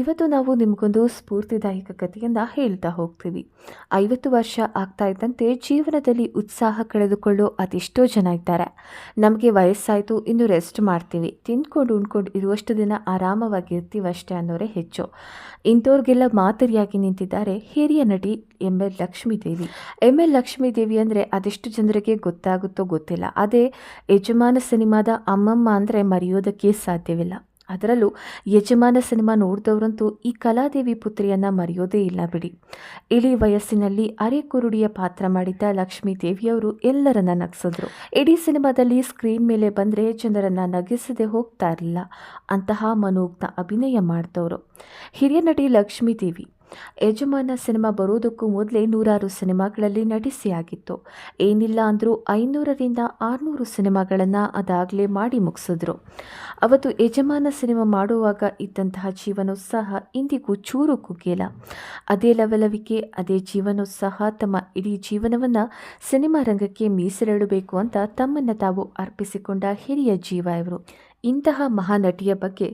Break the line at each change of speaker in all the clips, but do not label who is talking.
ಇವತ್ತು ನಾವು ನಿಮಗೊಂದು ಸ್ಫೂರ್ತಿದಾಯಕ ಕಥೆಯನ್ನು ಹೇಳ್ತಾ ಹೋಗ್ತೀವಿ. ಐವತ್ತು ವರ್ಷ ಆಗ್ತಾ ಇದ್ದಂತೆ ಜೀವನದಲ್ಲಿ ಉತ್ಸಾಹ ಕಳೆದುಕೊಳ್ಳೋ ಅದೆಷ್ಟೋ ಜನ ಇದ್ದಾರೆ. ನಮಗೆ ವಯಸ್ಸಾಯಿತು, ಇನ್ನು ರೆಸ್ಟ್ ಮಾಡ್ತೀವಿ. ತಿಂದ್ಕೊಂಡು ಉಣ್ಕೊಂಡು ಇರುವಷ್ಟು ದಿನ ಆರಾಮವಾಗಿ ಇರ್ತೀವಷ್ಟೇ ಅನ್ನೋರೇ ಹೆಚ್ಚು. ಇಂಥವ್ರಿಗೆಲ್ಲ ಮಾದರಿಯಾಗಿ ನಿಂತಿದ್ದಾರೆ ಹಿರಿಯ ನಟಿ M L Lakshmidevi. M L Lakshmidevi ಅಂದರೆ ಅದೆಷ್ಟು ಜನರಿಗೆ ಗೊತ್ತಾಗುತ್ತೋ ಗೊತ್ತಿಲ್ಲ. ಅದೇ ಯಜಮಾನ ಸಿನಿಮಾದ ಅಮ್ಮಮ್ಮ ಅಂದರೆ ಮರೆಯೋದಕ್ಕೆ ಸಾಧ್ಯವಿಲ್ಲ. ಅದರಲ್ಲೂ ಯಜಮಾನ ಸಿನಿಮಾ ನೋಡಿದವರಂತೂ ಈ ಕಲಾದೇವಿ ಪುತ್ರಿಯನ್ನು ಮರೆಯೋದೇ ಇಲ್ಲ ಬಿಡಿ. ಇಳಿ ವಯಸ್ಸಿನಲ್ಲಿ ಅರೆಕುರುಡಿಯ ಪಾತ್ರ ಮಾಡಿದ್ದ ಲಕ್ಷ್ಮೀ ದೇವಿಯವರು ಎಲ್ಲರನ್ನ ನಗಿಸಿದ್ರು. ಇಡೀ ಸಿನಿಮಾದಲ್ಲಿ ಸ್ಕ್ರೀನ್ ಮೇಲೆ ಬಂದರೆ ಜನರನ್ನ ನಗಿಸದೆ ಹೋಗ್ತಾ ಇರಲಿಲ್ಲ. ಅಂತಹ ಮನೋಜ್ಞ ಅಭಿನಯ ಮಾಡಿದವರು. ಹಿರಿಯ ನಟಿ ಲಕ್ಷ್ಮೀ ದೇವಿ. ಯಜಮಾನ ಸಿನಿಮಾ ಬರೋದಕ್ಕೂ ಮೊದಲೇ ನೂರಾರು ಸಿನಿಮಾಗಳಲ್ಲಿ ನಟಿಸಿ ಆಗಿತ್ತು ಏನಿಲ್ಲ ಅಂದರೂ ಐನೂರರಿಂದ ಆರುನೂರು ಸಿನಿಮಾಗಳನ್ನು ಅದಾಗಲೇ ಮಾಡಿ ಮುಗಿಸಿದ್ರು. ಅವತ್ತು ಯಜಮಾನ ಸಿನಿಮಾ ಮಾಡುವಾಗ ಇದ್ದಂತಹ ಜೀವನೋತ್ಸಾಹ ಇಂದಿಗೂ ಚೂರು ಕುಗ್ಗಿಲ್ಲ. ಅದೇ ಲವಲವಿಕೆ, ಅದೇ ಜೀವನೋತ್ಸಾಹ ತಮ್ಮ ಇಡೀ ಜೀವನವನ್ನು ಸಿನಿಮಾ ರಂಗಕ್ಕೆ ಮೀಸಲಿಡಬೇಕು ಅಂತ ತಮ್ಮನ್ನು ತಾವು ಅರ್ಪಿಸಿಕೊಂಡ ಹಿರಿಯ ಜೀವ ಇವರು. ಇಂತಹ ಮಹಾನಟಿಯ ಬಗ್ಗೆ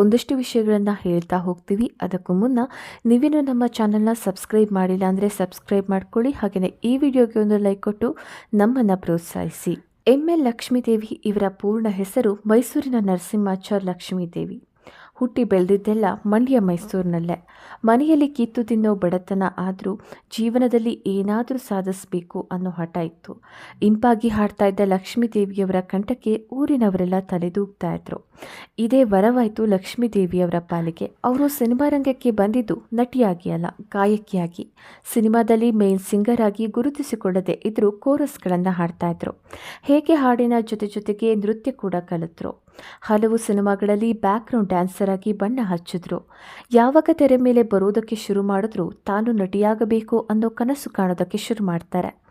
ಒಂದಷ್ಟು ವಿಷಯಗಳನ್ನು ಹೇಳ್ತಾ ಹೋಗ್ತೀವಿ. ಅದಕ್ಕೂ ಮುನ್ನ ನೀವೇನು ನಮ್ಮ ಚಾನಲ್ನ ಸಬ್ಸ್ಕ್ರೈಬ್ ಮಾಡಿಲ್ಲ ಅಂದರೆ ಸಬ್ಸ್ಕ್ರೈಬ್ ಮಾಡ್ಕೊಳ್ಳಿ. ಹಾಗೆಯೇ ಈ ವಿಡಿಯೋಗೆ ಒಂದು ಲೈಕ್ ಕೊಟ್ಟು ನಮ್ಮನ್ನು ಪ್ರೋತ್ಸಾಹಿಸಿ. ಎಂ ಎಲ್ ಲಕ್ಷ್ಮೀದೇವಿ ಇವರ ಪೂರ್ಣ ಹೆಸರು ಮೈಸೂರಿನ ನರಸಿಂಹಾಚಾರ್ ಲಕ್ಷ್ಮೀದೇವಿ. ಹುಟ್ಟಿ ಬೆಳೆದಿದ್ದೆಲ್ಲ ಮಂಡ್ಯ, ಮೈಸೂರಿನಲ್ಲೇ. ಮನೆಯಲ್ಲಿ ಕಿತ್ತು ತಿನ್ನೋ ಬಡತನ ಆದರೂ ಜೀವನದಲ್ಲಿ ಏನಾದರೂ ಸಾಧಿಸಬೇಕು ಅನ್ನೋ ಹಠ ಇತ್ತು. ಇಂಪಾಗಿ ಹಾಡ್ತಾ ಇದ್ದ ಲಕ್ಷ್ಮೀ ದೇವಿಯವರ ಕಂಠಕ್ಕೆ ಊರಿನವರೆಲ್ಲ ತಲೆದೂಗ್ತಾ ಇದ್ರು. ಇದೇ ವರವಾಯಿತು ಲಕ್ಷ್ಮೀ ದೇವಿಯವರ ಪಾಲಿಗೆ. ಅವರು ಸಿನಿಮಾ ರಂಗಕ್ಕೆ ಬಂದಿದ್ದು ನಟಿಯಾಗಿ ಅಲ್ಲ, ಗಾಯಕಿಯಾಗಿ. ಸಿನಿಮಾದಲ್ಲಿ ಮೇನ್ ಸಿಂಗರ್ ಆಗಿ ಗುರುತಿಸಿಕೊಳ್ಳದೆ ಇದ್ರು ಕೋರಸ್ಗಳನ್ನು ಹಾಡ್ತಾ ಇದ್ರು. ಹೇಗೆ ಹಾಡಿನ ಜೊತೆ ಜೊತೆಗೆ ನೃತ್ಯ ಕೂಡ ಕಲಿತರು. ಹಲವು ಸಿನಿಮಾಗಳಲ್ಲಿ ಬ್ಯಾಕ್ಗ್ರೌಂಡ್ ಡ್ಯಾನ್ಸರ್ ಆಗಿ ಬಣ್ಣ ಹಚ್ಚಿದ್ರು. ಯಾವಾಗ ತೆರೆ ಮೇಲೆ ಬರೋದಕ್ಕೆ ಶುರು ಮಾಡಿದ್ರು ತಾನು ನಟಿಯಾಗಬೇಕು ಅನ್ನೋ ಕನಸು ಕಾಣೋದಕ್ಕೆ ಶುರು ಮಾಡ್ತಾರೆ.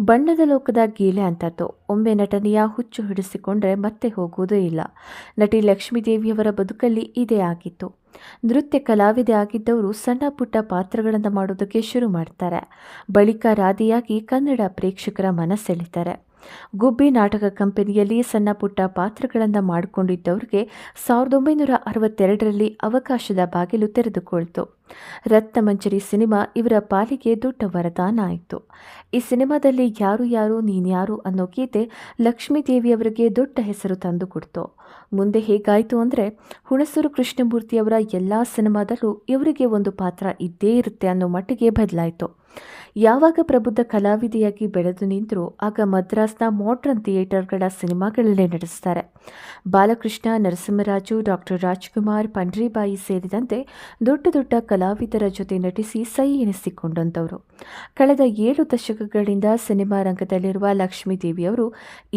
ಬಣ್ಣದ ಲೋಕದ ಗೀಲೆ ಅಂತದ್ದು ಒಮ್ಮೆ ನಟನೆಯ ಹುಚ್ಚು ಹಿಡಿಸಿಕೊಂಡ್ರೆ ಮತ್ತೆ ಹೋಗೋದೇ ಇಲ್ಲ. ನಟಿ ಲಕ್ಷ್ಮೀದೇವಿಯವರ ಬದುಕಲ್ಲಿ ಇದೇ ಆಗಿತ್ತು. ನೃತ್ಯ ಕಲಾವಿದೆ ಆಗಿದ್ದವರು ಸಣ್ಣ ಪುಟ್ಟ ಪಾತ್ರಗಳನ್ನು ಮಾಡೋದಕ್ಕೆ ಶುರು ಮಾಡ್ತಾರೆ. ಬಳಿಕ ರಾಧಿಯಾಗಿ ಕನ್ನಡ ಪ್ರೇಕ್ಷಕರ ಮನಸೆಳಿತಾರೆ ಗುಬ್ಬಿ ನಾಟಕ ಕಂಪನಿಯಲ್ಲಿ ಸಣ್ಣಪುಟ್ಟ ಪಾತ್ರಗಳನ್ನು ಮಾಡಿಕೊಂಡಿದ್ದವರಿಗೆ ಸಾವಿರದ ಒಂಬೈನೂರ ಅರವತ್ತೆರಡರಲ್ಲಿ ಅವಕಾಶದ ಬಾಗಿಲು ತೆರೆದುಕೊಳ್ತು. ರತ್ನಮಂಜರಿ ಸಿನಿಮಾ ಇವರ ಪಾಲಿಗೆ ದೊಡ್ಡ ವರದಾನ ಆಯಿತು ಈ ಸಿನಿಮಾದಲ್ಲಿ ಯಾರು ಯಾರು ನೀನ್ಯಾರು ಅನ್ನೋ ಗೀತೆ ಲಕ್ಷ್ಮೀದೇವಿಯವರಿಗೆ ದೊಡ್ಡ ಹೆಸರು ತಂದುಕೊಡ್ತು ಮುಂದೆ ಹೇಗಾಯಿತು ಅಂದರೆ, ಹುಣಸೂರು ಕೃಷ್ಣಮೂರ್ತಿಯವರ ಎಲ್ಲ ಸಿನಿಮಾದಲ್ಲೂ ಇವರಿಗೆ ಒಂದು ಪಾತ್ರ ಇದ್ದೇ ಇರುತ್ತೆ ಅನ್ನೋ ಮಟ್ಟಿಗೆ ಬದಲಾಯಿತು. ಯಾವಾಗ ಪ್ರಬುದ್ಧ ಕಲಾವಿದೆಯಾಗಿ ಬೆಳೆದು ನಿಂತರೂ, ಆಗ ಮದ್ರಾಸ್ನ ಮಾಡ್ರನ್ ಥಿಯೇಟರ್ಗಳ ಸಿನಿಮಾಗಳಲ್ಲೇ ನಡೆಸ್ತಾರೆ ಬಾಲಕೃಷ್ಣ, ನರಸಿಂಹರಾಜು, ಡಾಕ್ಟರ್ ರಾಜ್ಕುಮಾರ್, ಪಂಡ್ರಿಬಾಯಿ ಸೇರಿದಂತೆ ದೊಡ್ಡ ದೊಡ್ಡ ಕಲಾವಿದರ ಜೊತೆ ನಟಿಸಿ ಸೈ ಎನಿಸಿಕೊಂಡಂಥವರು ಕಳೆದ ಏಳು ದಶಕಗಳಿಂದ ಸಿನಿಮಾ ರಂಗದಲ್ಲಿರುವ ಲಕ್ಷ್ಮೀ ದೇವಿಯವರು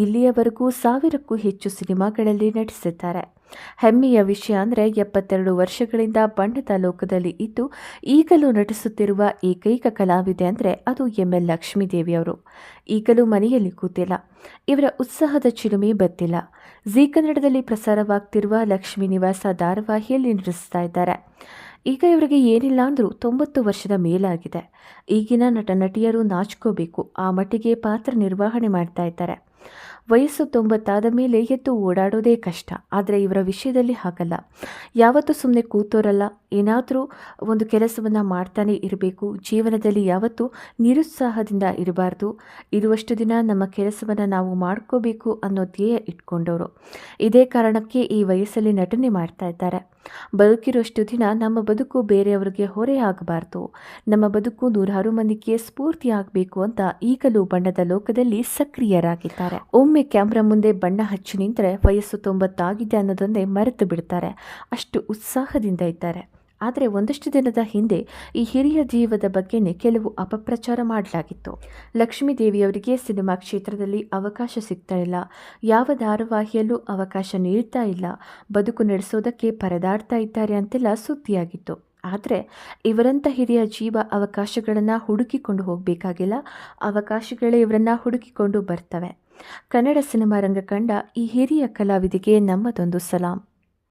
ಇಲ್ಲಿಯವರೆಗೂ ಸಾವಿರಕ್ಕೂ ಹೆಚ್ಚು ಸಿನಿಮಾಗಳಲ್ಲಿ ನಟಿಸಿದ್ದಾರೆ. ಹೆಮ್ಮೆಯ ವಿಷಯ ಅಂದರೆ ಎಪ್ಪತ್ತೆರಡು ವರ್ಷಗಳಿಂದ ಬಣ್ಣದ ಲೋಕದಲ್ಲಿ ಇದ್ದು, ಈಗಲೂ ನಟಿಸುತ್ತಿರುವ ಏಕೈಕ ಕಲಾವಿದೆ ಅಂದರೆ ಅದು ಎಂ. ಎಲ್. ಲಕ್ಷ್ಮೀದೇವಿಯವರು ಈಗಲೂ ಮನೆಯಲ್ಲಿ ಕೂತಿಲ್ಲ. ಇವರ ಉತ್ಸಾಹದ ಚಿಲುಮೆ ಬತ್ತಿಲ್ಲ. ಜೀ ಕನ್ನಡದಲ್ಲಿ ಪ್ರಸಾರವಾಗ್ತಿರುವ ಲಕ್ಷ್ಮೀ ನಿವಾಸ ಧಾರಾವಾಹಿಯಲ್ಲಿ ನಟಿಸ್ತಾ ಇದ್ದಾರೆ. ಈಗ ಇವರಿಗೆ ಏನಿಲ್ಲ ಅಂದರೂ ತೊಂಬತ್ತು ವರ್ಷದ ಮೇಲಾಗಿದೆ. ಈಗಿನ ನಟ ನಟಿಯರು ನಾಚ್ಕೋಬೇಕು, ಆ ಮಟ್ಟಿಗೆ ಪಾತ್ರ ನಿರ್ವಹಣೆ ಮಾಡ್ತಾ ಇದ್ದಾರೆ. ವಯಸ್ಸು ತೊಂಬತ್ತಾದ ಮೇಲೆ ಎದ್ದು ಓಡಾಡೋದೇ ಕಷ್ಟ, ಆದರೆ ಇವರ ವಿಷಯದಲ್ಲಿ ಹಾಗಲ್ಲ. ಯಾವತ್ತೂ ಸುಮ್ಮನೆ ಕೂತೋರಲ್ಲ, ಏನಾದರೂ ಒಂದು ಕೆಲಸವನ್ನು ಮಾಡ್ತಾನೆ ಇರಬೇಕು. ಜೀವನದಲ್ಲಿ ಯಾವತ್ತೂ ನಿರುತ್ಸಾಹದಿಂದ ಇರಬಾರ್ದು. ಇರುವಷ್ಟು ದಿನ ನಮ್ಮ ಕೆಲಸವನ್ನು ನಾವು ಮಾಡ್ಕೋಬೇಕು ಅನ್ನೋ ಧ್ಯೇಯ ಇಟ್ಕೊಂಡವರು. ಇದೇ ಕಾರಣಕ್ಕೆ ಈ ವಯಸ್ಸಲ್ಲಿ ನಟನೆ ಮಾಡ್ತಾ ಇದ್ದಾರೆ. ಬದುಕಿರುವಷ್ಟು ದಿನ ನಮ್ಮ ಬದುಕು ಬೇರೆಯವರಿಗೆ ಹೊರೆ ಆಗಬಾರ್ದು. ನಮ್ಮ ಬದುಕು ನೂರಾರು ಮಂದಿಗೆ ಸ್ಫೂರ್ತಿ ಆಗಬೇಕು ಅಂತ ಈಗಲೂ ಬಣ್ಣದ ಲೋಕದಲ್ಲಿ ಸಕ್ರಿಯರಾಗಿದ್ದಾರೆ. ಒಮ್ಮೆ ಕ್ಯಾಮ್ರಾ ಮುಂದೆ ಬಣ್ಣ ಹಚ್ಚಿ ನಿಂತರೆ ವಯಸ್ಸು ತೊಂಬತ್ತಾಗಿದೆ ಅನ್ನೋದನ್ನೇ ಮರೆತು ಬಿಡ್ತಾರೆ. ಅಷ್ಟು ಉತ್ಸಾಹದಿಂದ ಇದ್ದಾರೆ. ಆದರೆ ಒಂದಷ್ಟು ದಿನದ ಹಿಂದೆ ಈ ಹಿರಿಯ ಜೀವದ ಬಗ್ಗೆನೆ ಕೆಲವು ಅಪಪ್ರಚಾರ ಮಾಡಲಾಗಿತ್ತು. ಲಕ್ಷ್ಮೀ ದೇವಿಯವರಿಗೆ ಸಿನಿಮಾ ಕ್ಷೇತ್ರದಲ್ಲಿ ಅವಕಾಶ ಸಿಗ್ತಾ ಇಲ್ಲ ಯಾವ ಧಾರಾವಾಹಿಯಲ್ಲೂ ಅವಕಾಶ ನೀಡ್ತಾ ಇಲ್ಲ. ಬದುಕು ನಡೆಸೋದಕ್ಕೆ ಪರದಾಡ್ತಾ ಇದ್ದಾರೆ ಅಂತೆಲ್ಲ ಸುದ್ದಿಯಾಗಿತ್ತು. ಆದರೆ ಇವರಂಥ ಹಿರಿಯ ಜೀವ ಅವಕಾಶಗಳನ್ನು ಹುಡುಕಿಕೊಂಡು ಹೋಗಬೇಕಾಗಿಲ್ಲ. ಅವಕಾಶಗಳೇ ಇವರನ್ನು ಹುಡುಕಿಕೊಂಡು ಬರ್ತವೆ. ಕನ್ನಡ ಸಿನಿಮಾ ರಂಗ ಕಂಡ ಈ ಹಿರಿಯ ಕಲಾವಿದಿಗೆ ನಮ್ಮದೊಂದು ಸಲಾಂ.